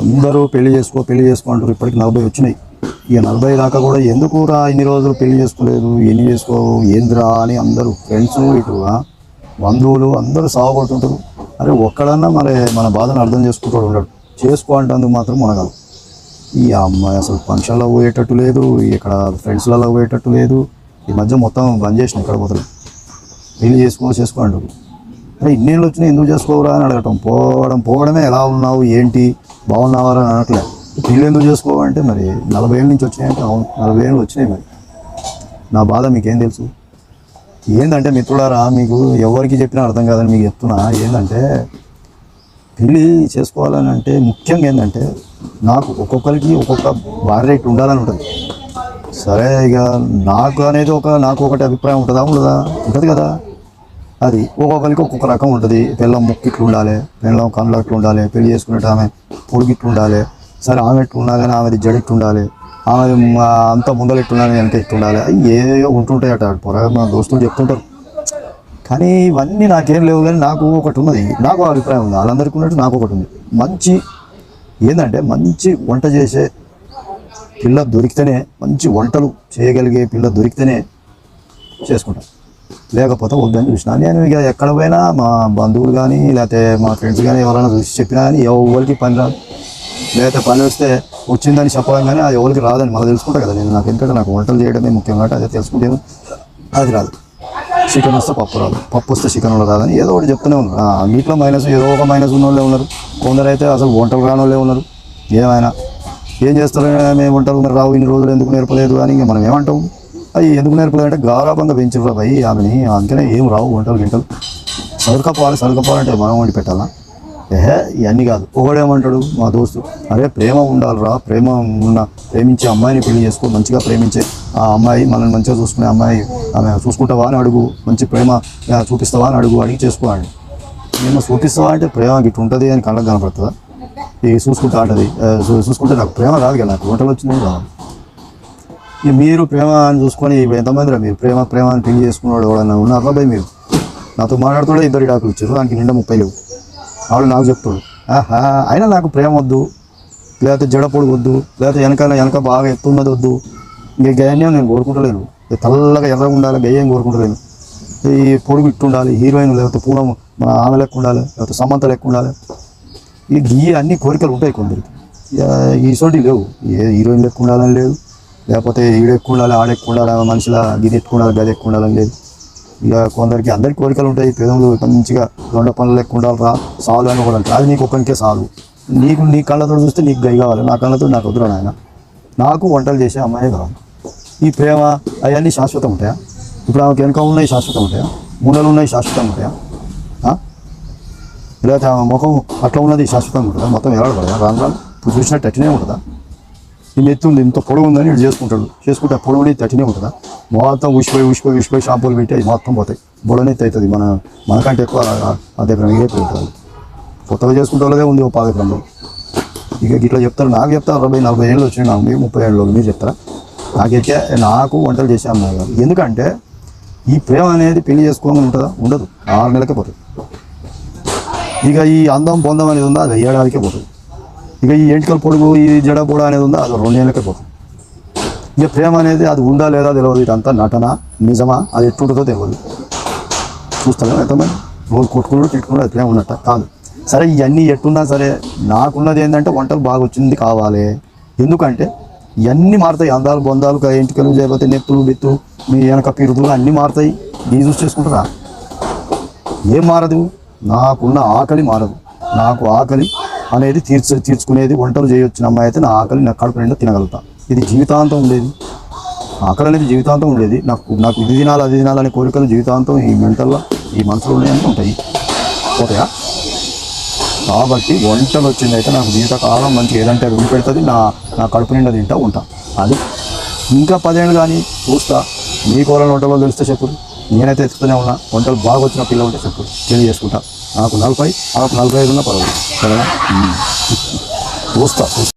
అందరూ పెళ్ళి చేసుకో పెళ్ళి చేసుకో అంటారు. ఇప్పటికి నలభై వచ్చినాయి. ఇక నలభై దాకా కూడా ఎందుకు రా ఇన్ని రోజులు పెళ్ళి చేసుకోలేదు? ఎన్ని చేసుకో ఏందిరా అని అందరూ ఫ్రెండ్స్ ఇటు బంధువులు అందరూ సాగుపడుతుంటారు. అరే ఒక్కడన్నా మరి మన బాధను అర్థం చేసుకుంటాడు ఉండడు. చేసుకో అంటందుకు మాత్రం మనగలం. ఈ అమ్మాయి అసలు ఫంక్షన్లో పోయేటట్టు లేదు. ఇక్కడ ఫ్రెండ్స్లలో పోయేటట్టు లేదు. ఈ మధ్య మొత్తం బంద్ చేసిన ఇక్కడ పోతుంది పెళ్ళి చేసుకో చేసుకో అంటారు. అరే ఇన్నేళ్ళు వచ్చినా ఎందుకు చేసుకోవరా అని అడగటం. పోవడం పోవడమే ఎలా ఉన్నావు ఏంటి బాగున్నావా అని అనట్లే. పెళ్ళి ఎందుకు చేసుకోవాలంటే మరి నలభై ఏళ్ళ నుంచి వచ్చినాయంటే అవును నలభై ఏళ్ళు వచ్చినాయి మరి. నా బాధ మీకేం తెలుసు? ఏంటంటే మిత్రులారా మీకు ఎవరికి చెప్పినా అర్థం కాదని మీకు చెప్తున్నా. ఏంటంటే పెళ్ళి చేసుకోవాలని అంటే ముఖ్యంగా ఏంటంటే నాకు ఒక్కొక్కరికి ఒక్కొక్క భార్య ఇట్టు ఉండాలని ఉంటుంది. సరే ఇక నాకు అనేది ఒక నాకు ఒకటి అభిప్రాయం ఉంటుందా ఉండదా? ఉంటుంది కదా. అది ఒక్కొక్కరికి ఒక్కొక్క రకం ఉంటుంది. పిల్లం ముక్కు ఇట్లు ఉండాలి పిల్లం కళ్ళు అట్లు ఉండాలి పెళ్ళి చేసుకున్నట్టు ఆమె పొడిగిట్లు ఉండాలి. సరే ఆమె ఎట్లు ఉన్నా కానీ ఆమెది జడ ఉండాలి. ఆమె అంత ముందలెట్టున్నా కానీ వెనక ఇట్లు ఉండాలి. అవి ఏవో ఉంటుంటాయి అట పొరగా మా దోస్తులు చెప్తుంటారు. కానీ ఇవన్నీ నాకేం లేవు కానీ నాకు ఒకటి ఉన్నది. నాకు అభిప్రాయం ఉంది. వాళ్ళందరికీ ఉన్నట్టు నాకు ఒకటి ఉంది. మంచి ఏంటంటే మంచి వంట చేసే పిల్ల దొరికితేనే మంచి వంటలు చేయగలిగే పిల్ల దొరికితేనే చేసుకుంటాం. లేకపోతే వద్దని చూసిన. నేను ఇక ఎక్కడ పోయినా మా బంధువులు కానీ లేకపోతే మా ఫ్రెండ్స్ కానీ ఎవరైనా చూసి చెప్పినా కానీ ఎవరికి పని రాదు. లేకపోతే పని వస్తే వచ్చిందని చెప్పడం కానీ అది ఎవరికి రాదని మళ్ళీ తెలుసుకుంటా కదా నేను. నాకు ఎందుకంటే నాకు వంటలు చేయడమే ముఖ్యం కాబట్టి అదే తెలుసుకుంటే అది రాదు. చికెన్ వస్తే పప్పు రాదు. పప్పు వస్తే చికెన్ రాదని ఏదో ఒకటి చెప్తూనే ఉన్నారు. మీట్లో మైనస్ ఏదో ఒక మైనస్ ఉన్న వాళ్ళే ఉన్నారు. కొందరైతే అసలు వంటలు రాని వాళ్ళే ఉన్నారు. ఏమైనా? ఏం చేస్తారు? మేము వంటలు మరి రావు ఇన్ని రోజులు ఎందుకు నేర్పలేదు అని ఇంకా మనం ఏమంటాం అవి ఎందుకు నేర్పలేదు అంటే గారాబంగా పెంచారు భయ్ ఆమెని. అందుకనే ఏం రావు వంటలు గింటలు. సరుకపోవాలి సరుకపోవాలంటే మనం వండి పెట్టాలా? ఏహే ఇవన్నీ కాదు. ఒకడేమంటాడు మా దోస్తు అరే ప్రేమ ఉండాలిరా ప్రేమ ఉన్న ప్రేమించే అమ్మాయిని పెళ్ళి చేసుకో మంచిగా ప్రేమించే. ఆ అమ్మాయి మనల్ని మంచిగా చూసుకునే అమ్మాయి ఆమె చూసుకుంటావా అని అడుగు మంచి ప్రేమ చూపిస్తావా అని అడుగు అడిగి చేసుకో అని నేను చూపిస్తావా అంటే ప్రేమ గిట్టు ఉంటుంది అని కళ్ళకు కనపడుతుందా? ఇది చూసుకుంటా అంటది చూసుకుంటే నాకు ప్రేమ రాదు కదా నాకు వంటలు వచ్చింది రాదు ఇక మీరు ప్రేమ అని చూసుకొని ఎంతమంది మీరు? ప్రేమ ప్రేమ అని పెళ్ళి చేసుకున్నాడు ఎవడన్నా ఉన్నారా భయ్ మీరు? నాతో మాట్లాడుతుండే ఇద్దరు డాకులు ఇచ్చారు దానికి నిండా ముప్పై లేవు. వాళ్ళు నాకు చెప్తాడు ఆహా అయినా నాకు ప్రేమ వద్దు లేకపోతే జడ పొడుగు వద్దు లేకపోతే వెనకాల వెనక బాగా ఎత్తున్నది వద్దు. ఇంకా గయన్యం నేను కోరుకుంటలేను. తెల్లగా ఎర్రగా ఉండాలి గయ్యం కోరుకుంటలేను. ఈ పొడుగు ఇట్టు ఉండాలి హీరోయిన్ లేకపోతే పూలం మన ఆమె లెక్క ఉండాలి లేకపోతే సమంత లెక్క ఉండాలి. ఈ గీ అన్ని కోరికలు ఉంటాయి కొందరికి. ఈ సోటి లేవు. ఏ హీరోయిన్ లెక్క ఉండాలని లేదు. లేకపోతే ఈడెక్కు ఎక్కువ ఉండాలి ఆడ ఎక్కువ ఉండాలి గిది ఎక్కువ ఉండాలి గది ఎక్కువ ఉండాలని లేదు. ఇక కొందరికి అందరికి కోరికలు ఉంటాయి పేదలు మంచిగా దొండ పనులు ఎక్కువ ఉండాలి రా సాలు అని కూడా అది నీకు ఒక్కరికే సాలు. నీకు నీ కళ్ళతో చూస్తే నీకు గై కావాలి. నా కళ్ళతో నాకు వద్దురా నాయన. నాకు వంటలు చేసే అమ్మాయి కావాలి ఈ ప్రేమ అవన్నీ శాశ్వతం ఉంటాయా? ఇప్పుడు ఆమెకు వెనక ఉన్నాయి శాశ్వతం ఉంటాయా? మూడలు ఉన్నాయి శాశ్వతం ఉంటాయా? లేకపోతే ఆమె ముఖం అట్లా ఉన్నది శాశ్వతంగా ఉంటుందా? మొత్తం ఎలాడబడదా రాను రాను? ఇప్పుడు చూసినట్టు అట్టినే ఉంటుందా? ఈ నెత్తి ఉంది ఇంత పొడవు ఉందని వీడు చేసుకుంటాడు. చేసుకుంటే ఆ పొడవు అనేది అట్టినే ఉంటుందా? మొత్తం ఉసిపోయి ఉసిపోయి ఉసిపోయి షాంపూలు పెట్టి అది మొత్తం పోతాయి. బుడనెత్తి అవుతుంది. మన మనకంటే ఎక్కువ ఆ- ఆ దగ్గర మిగిలిపోయి ఉంటుంది కొత్తగా చేసుకుంటే వాళ్ళదే ఉంది ఓ పాదక్రమం. ఇక ఇట్లా చెప్తారు. నాకు చెప్తారు. అరవై నలభై ఏళ్ళు వచ్చినాయి నాకు. మీరు ముప్పై ఏళ్ళు మీరు చెప్తారా? నాకైతే నాకు వంటలు చేసే ఎందుకంటే ఈ ప్రేమ అనేది పెళ్ళి చేసుకోవాలని ఉంటుందా? ఉండదు. ఆరు నెలలకే పోతుంది. ఇక ఈ అందం పొందం అనేది ఉందా? అది ఏడాదికే పోతుంది. ఇక ఈ ఎంటికల పొడుగు ఈ జడ పొడ అనేది ఉందా? అది రెండు నెలలకే పోతుంది. ఇక ప్రేమ అనేది అది ఉందా లేదా తెలియదు ఇదంతా నటన నిజమా? అది ఎట్టుంటుందో తెలియదు చూస్తాను ఎంతమంది? రోజు కొట్టుకున్నాడు తిట్టుకున్నాడు అది ప్రేమ ఉన్నట్ట కాదు. సరే ఇవన్నీ ఎట్టున్నా సరే నాకున్నది ఏంటంటే వంటలు బాగా వచ్చింది కావాలి. ఎందుకంటే ఇవన్నీ మారుతాయి. అందాలు బొందాలు ఎంటికలు లేకపోతే నెత్తులు బెత్తు మీ వెనక పిరుదులు అన్నీ మారుతాయి. ఈ చూసి చేసుకుంటారా? ఏం మారదు? నాకున్న ఆకలి మారదు. నాకు ఆకలి అనేది తీర్చు తీర్చుకునేది వంటలు చేయొచ్చిన అమ్మాయి అయితే నా ఆకలి నా కడుపు నిండా తినగలుగుతా. ఇది జీవితాంతం ఉండేది. ఆకలి అనేది జీవితాంతం ఉండేది. నాకు నాకు ఇది తినాలి అది తినాలనే కోరికలు జీవితాంతం ఈ మెంటల్లో ఈ మనసులో ఉన్నాయని ఉంటాయి. పోతాయా? కాబట్టి వంటలు వచ్చింది అయితే నాకు జీవితకాలం మంచి ఏదంటే అది పెడుతుంది నా నా కడుపు నిండా తింటా ఉంటా. అది ఇంకా పదేళ్ళు కానీ చూస్తా. మీ కూరలు వంటలో తెలిస్తే చెప్పు. నేనైతే ఎత్తుతూనే ఉన్నా. వంటలు బాగా వచ్చిన పిల్ల ఉంటే చెప్పు. తెలియజేసుకుంటా. నాకు నలభై నాకు నలభై ఐదు ఉన్నా పర్వాలేదు సరేనా ఉమ్. చూస్తా చూస్తా